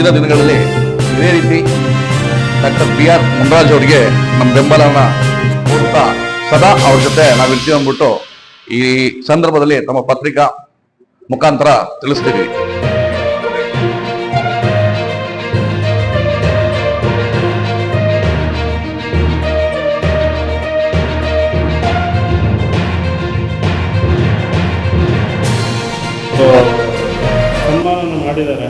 ಮುಂದಿನ ದಿನಗಳಲ್ಲಿ ಇದೇ ರೀತಿ ಡಾಕ್ಟರ್ ಬಿ ಆರ್ ಮುನ್ರಾಜ್ ಅವರಿಗೆ ನಮ್ಮ ಬೆಂಬಲನ ಕೊಡ್ತಾ ಸದಾ ಅವ್ರ ಜೊತೆ ನಾವು ಇರ್ತೀವಿ ಅಂದ್ಬಿಟ್ಟು ಈ ಸಂದರ್ಭದಲ್ಲಿ ತಮ್ಮ ಪತ್ರಿಕಾ ಮುಖಾಂತರ ತಿಳಿಸ್ತೀವಿ. ಸನ್ಮಾನ ಮಾಡಿದ್ದಾರೆ.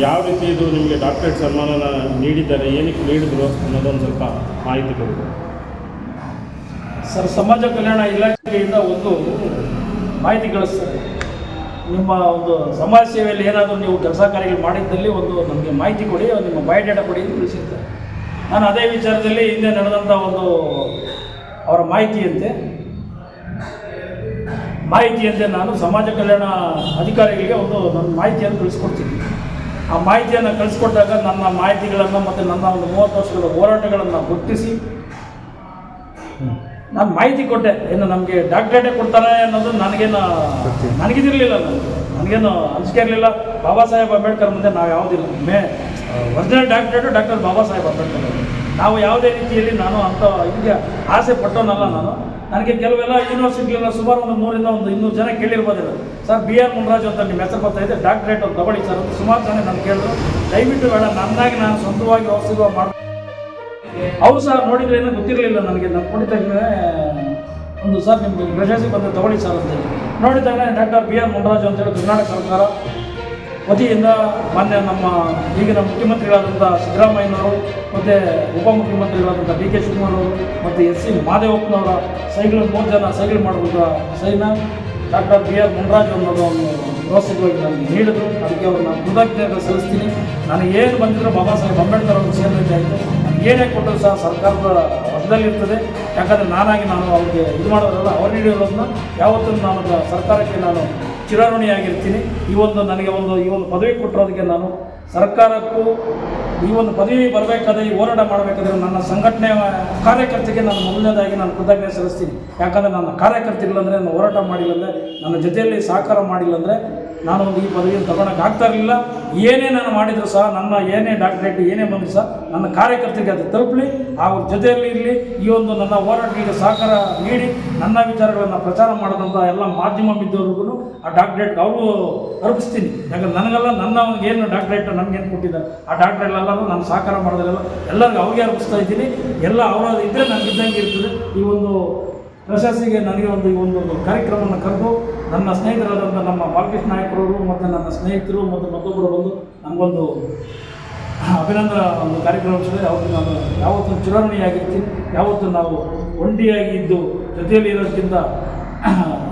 ಯಾವ ರೀತಿ ಇದು ನಿಮಗೆ ಡಾಕ್ಟರೇಟ್ ಸನ್ಮಾನನ ನೀಡಿದ್ದಾರೆ, ಏನಕ್ಕೆ ನೀಡಿದ್ರು ಅನ್ನೋದೊಂದು ಸ್ವಲ್ಪ ಮಾಹಿತಿ ಕೊಡಿ ಸರ್, ಸಮಾಜ ಕಲ್ಯಾಣ ಇಲಾಖೆಯಿಂದ ಒಂದು ಮಾಹಿತಿ ಕಳಿಸ್ತಾರೆ. ನಿಮ್ಮ ಒಂದು ಸಮಾಜ ಸೇವೆಯಲ್ಲಿ ಏನಾದರೂ ನೀವು ಕೆಲಸ ಕಾರ್ಯಗಳು ಮಾಡಿದ್ದಲ್ಲಿ ಒಂದು ನಮಗೆ ಮಾಹಿತಿ ಕೊಡಿ ನಿಮ್ಮ ಬಯೋಡೇಟಾ ಕೊಡಿ ಅಂತ ತಿಳಿಸಿರ್ತಾರೆ. ನಾನು ಅದೇ ವಿಚಾರದಲ್ಲಿ ಹಿಂದೆ ನಡೆದಂಥ ಒಂದು ಅವರ ಮಾಹಿತಿಯಂತೆ ಮಾಹಿತಿಯಂತೆ ನಾನು ಸಮಾಜ ಕಲ್ಯಾಣ ಅಧಿಕಾರಿಗಳಿಗೆ ಒಂದು ನನ್ನ ಮಾಹಿತಿಯನ್ನು ತಿಳಿಸ್ಕೊಡ್ತೀನಿ. ಆ ಮಾಹಿತಿಯನ್ನು ಕಳಿಸ್ಕೊಟ್ಟಾಗ ನನ್ನ ಮಾಹಿತಿಗಳನ್ನು ಮತ್ತು ನನ್ನ ಒಂದು ಮೂವತ್ತು ವರ್ಷಗಳ ಹೋರಾಟಗಳನ್ನು ಗುರುತಿಸಿ ನಾನು ಮಾಹಿತಿ ಕೊಟ್ಟೆ. ಏನು ನಮಗೆ ಡಾಕ್ಟ್ರೇಟೇ ಕೊಡ್ತಾರೆ ಅನ್ನೋದು ನನಗೇನು ನನಗಿದಿರಲಿಲ್ಲ ನನಗೆ ನನಗೇನು ಅನಿಸಿಕೆ ಇರಲಿಲ್ಲ. ಬಾಬಾ ಸಾಹೇಬ್ ಅಂಬೇಡ್ಕರ್ ಮುಂದೆ ನಾವು ಯಾವುದಿಲ್ಲ. May original doctorate doctor Baba Saheb Ambedkar. ನಾವು ಯಾವುದೇ ರೀತಿಯಲ್ಲಿ ನಾನು ಅಂಥ ಇದಕ್ಕೆ ಆಸೆ ಪಟ್ಟೋನಲ್ಲ ನಾನು. ನನಗೆ ಕೆಲವೆಲ್ಲ ಯೂನಿವರ್ಸಿಟಿಗಳೆಲ್ಲ ಸುಮಾರು ಒಂದು ನೂರಿಂದ ಒಂದು ಇನ್ನೂರು ಜನ ಕೇಳಿರ್ಬೋದಿಲ್ಲ ಸರ್, ಬಿ ಆರ್ ಮುನ್ರಾಜು ಅಂತ ನಿಮ್ಮ ಹೆಸರು ಬರ್ತಾ ಇದೆ. ಡಾಕ್ಟ್ರೇಟ್ ಒಂದು ತಗೊಳ್ಳಿ ಸರ್ ಅಂತ ಸುಮಾರು ಜನ ನಾನು ಕೇಳಿದ್ರು. ದಯವಿಟ್ಟು ಬೇಡ, ನನ್ನಾಗಿ ನಾನು ಸ್ವಂತವಾಗಿ ಔಷಧ ಮಾಡ ಅವರು ಸರ್ ನೋಡಿದ್ರೆ ಏನೋ ಗೊತ್ತಿರಲಿಲ್ಲ ನನಗೆ. ನಾನು ಕೊಡಿದ ಒಂದು ಸರ್ ನಿಮ್ಗೆ ಪ್ರಶಸ್ತಿ ಬಂದು ತಗೊಳ್ಳಿ ಸರ್ ಅಂತೇಳಿ ನೋಡಿದಾಗ ಡಾಕ್ಟರ್ ಬಿ ಆರ್ ಮುನ್ರಾಜು ಅಂತೇಳಿ ಕರ್ನಾಟಕ ಸರ್ಕಾರ ವತಿಯಿಂದ ಮಾನ್ಯ ನಮ್ಮ ಈಗಿನ ಮುಖ್ಯಮಂತ್ರಿಗಳಾದಂಥ ಸಿದ್ದರಾಮಯ್ಯನವರು ಮತ್ತು ಉಪಮುಖ್ಯಮಂತ್ರಿಗಳಾದಂಥ ಡಿ ಕೆ ಶಿವಕುಮಾರ್ ಮತ್ತು ಎಸ್ ಸಿ ಮಹಾದೇವಪ್ಪನವರ ಸೈಗಳು, ಮೂರು ಜನ ಸೈಗಳು ಮಾಡುವಂಥ ಸೈನ ಡಾಕ್ಟರ್ ಬಿ ಆರ್ ಮುನ್ರಾಜ್ ಅನ್ನೋದು ಒಂದು ವ್ಯವಸ್ಥಿತವಾಗಿ ನನಗೆ ನೀಡಿದ್ರು ಅದಕ್ಕೆ ಅವ್ರು ನಾನು ಕೃತಜ್ಞತೆ ಸಲ್ಲಿಸ್ತೀನಿ. ನಾನು ಏನು ಬಂದಿದ್ರು ಬಾಬಾ ಸಾಹೇಬ್ ಅಂಬೇಡ್ಕರ್ ಅವರು ಸೇರಿದಂತೆ ಆಯಿತು ಏನೇ ಕೊಟ್ಟರು ಸಹ ಸರ್ಕಾರದ ವಶದಲ್ಲಿರ್ತದೆ ಯಾಕಂದರೆ ನಾನಾಗಿ ನಾನು ಅವ್ರಿಗೆ ಇದು ಮಾಡೋದ್ರಲ್ಲ, ಅವ್ರು ನೀಡಿರೋದನ್ನ ಯಾವತ್ತೂ ನಾನು ಸರ್ಕಾರಕ್ಕೆ ನಾನು ಚಿರಋಣಿಯಾಗಿರ್ತೀನಿ ಈ ಒಂದು ನನಗೆ ಒಂದು, ಈ ಒಂದು ಪದವಿ ಕೊಟ್ಟಿರೋದಕ್ಕೆ ನಾನು ಸರ್ಕಾರಕ್ಕೂ ಈ ಒಂದು ಪದವಿ ಬರಬೇಕಾದ್ರೆ, ಈ ಹೋರಾಟ ಮಾಡಬೇಕಾದ್ರೆ ನನ್ನ ಸಂಘಟನೆಯ ಕಾರ್ಯಕರ್ತಿಗೆ ನಾನು ಮೊದಲನೇದಾಗಿ ನಾನು ಕೃತಜ್ಞತೆ ಸಲ್ಲಿಸ್ತೀನಿ. ಯಾಕಂದರೆ ನನ್ನ ಕಾರ್ಯಕರ್ತರಿಲ್ಲಂದರೆ ನಾನು ಹೋರಾಟ ಮಾಡಿಲ್ಲ ಅಂದರೆ, ನನ್ನ ಜೊತೆಯಲ್ಲಿ ಸಹಕಾರ ಮಾಡಿಲ್ಲ ಅಂದರೆ ನಾನು ಈ ಪದವಿಯನ್ನು ತಗೊಳಕ್ಕೆ ಆಗ್ತಾ ಇರಲಿಲ್ಲ. ಏನೇ ನಾನು ಮಾಡಿದ್ರು ಸಹ ನನ್ನ ಏನೇ ಡಾಕ್ಟ್ರೇಟ್, ಏನೇ ಬಂದರೂ ಸಹ ನನ್ನ ಕಾರ್ಯಕರ್ತರಿಗೆ ಅದು ತಲುಪಲಿ. ಅವ್ರ ಜೊತೆಯಲ್ಲಿ ಇರಲಿ, ಈ ಒಂದು ನನ್ನ ಹೋರಾಟಗಳಿಗೆ ಸಹಕಾರ ನೀಡಿ, ನನ್ನ ವಿಚಾರಗಳನ್ನು ಪ್ರಚಾರ ಮಾಡಿದಂಥ ಎಲ್ಲ ಮಾಧ್ಯಮ ಬಿದ್ದವ್ರಿಗೂ ಆ ಡಾಕ್ಟ್ರೇಟ್ ಅವರು ಅರ್ಪಿಸ್ತೀನಿ. ಯಾಕಂದ್ರೆ ನನಗೆಲ್ಲ ನನ್ನ ಏನು ಡಾಕ್ಟ್ರೇಟ್ ನನಗೇನು ಕೊಟ್ಟಿದ್ದಾರೆ ಆ ಡಾಕ್ಟ್ರೇಟ್ ಎಲ್ಲರೂ ನಾನು ಸಹಕಾರ ಮಾಡಿದ್ರೆಲ್ಲ ಎಲ್ಲರಿಗೂ ಅವ್ರಿಗೆ ಅರ್ಪಿಸ್ತಾ ಇದ್ದೀನಿ. ಎಲ್ಲ ಅವರ ಇದ್ದರೆ ನನಗೆ ಇದ್ದಂಗೆ ಇರ್ತದೆ. ಈ ಒಂದು ಪ್ರಶಸ್ತಿಗೆ ನನಗೆ ಒಂದು ಈ ಒಂದು ಕಾರ್ಯಕ್ರಮವನ್ನು ಕರೆದು ನನ್ನ ಸ್ನೇಹಿತರಾದಂಥ ನಮ್ಮ ಬಾಲಕೃಷ್ಣ ನಾಯಕರವರು ಮತ್ತು ನನ್ನ ಸ್ನೇಹಿತರು ಮತ್ತು ಮತ್ತೊಬ್ಬರು ಬಂದು ನಮಗೊಂದು ಅಭಿನಂದನ ಒಂದು ಕಾರ್ಯಕ್ರಮ ಅವತ್ತು ನಾನು ಯಾವತ್ತು ಚುನಾವಣೆಯಾಗಿರ್ತೀನಿ ಯಾವತ್ತೂ ನಾವು ಒಂಡಿಯಾಗಿ ಇದ್ದು ಜೊತೆಯಲ್ಲಿ ಇರೋದಕ್ಕಿಂತ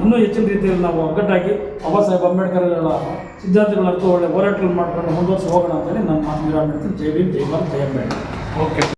ಇನ್ನೂ ಹೆಚ್ಚಿನ ರೀತಿಯಲ್ಲಿ ನಾವು ಒಗ್ಗಟ್ಟಾಗಿ ಬಾಬಾ ಸಾಹೇಬ್ ಅಂಬೇಡ್ಕರ್ಗಳ ಸಿದ್ಧಾಂತಗಳ ಅರ್ಥ ಒಳ್ಳೆ ಹೋರಾಟಗಳು ಮಾಡ್ಕೊಂಡು ಮುಂದುವರಿಸಿ ಹೋಗೋಣ ಅಂತೇಳಿ ನನ್ನ ಮಾತು ವಿರಾಮ ಜೈ ಭೀಮ್, ಜೈ ಭಾರತ್, ಜೈ ಅಂಬೇಡ್ಕರ್. ಓಕೆ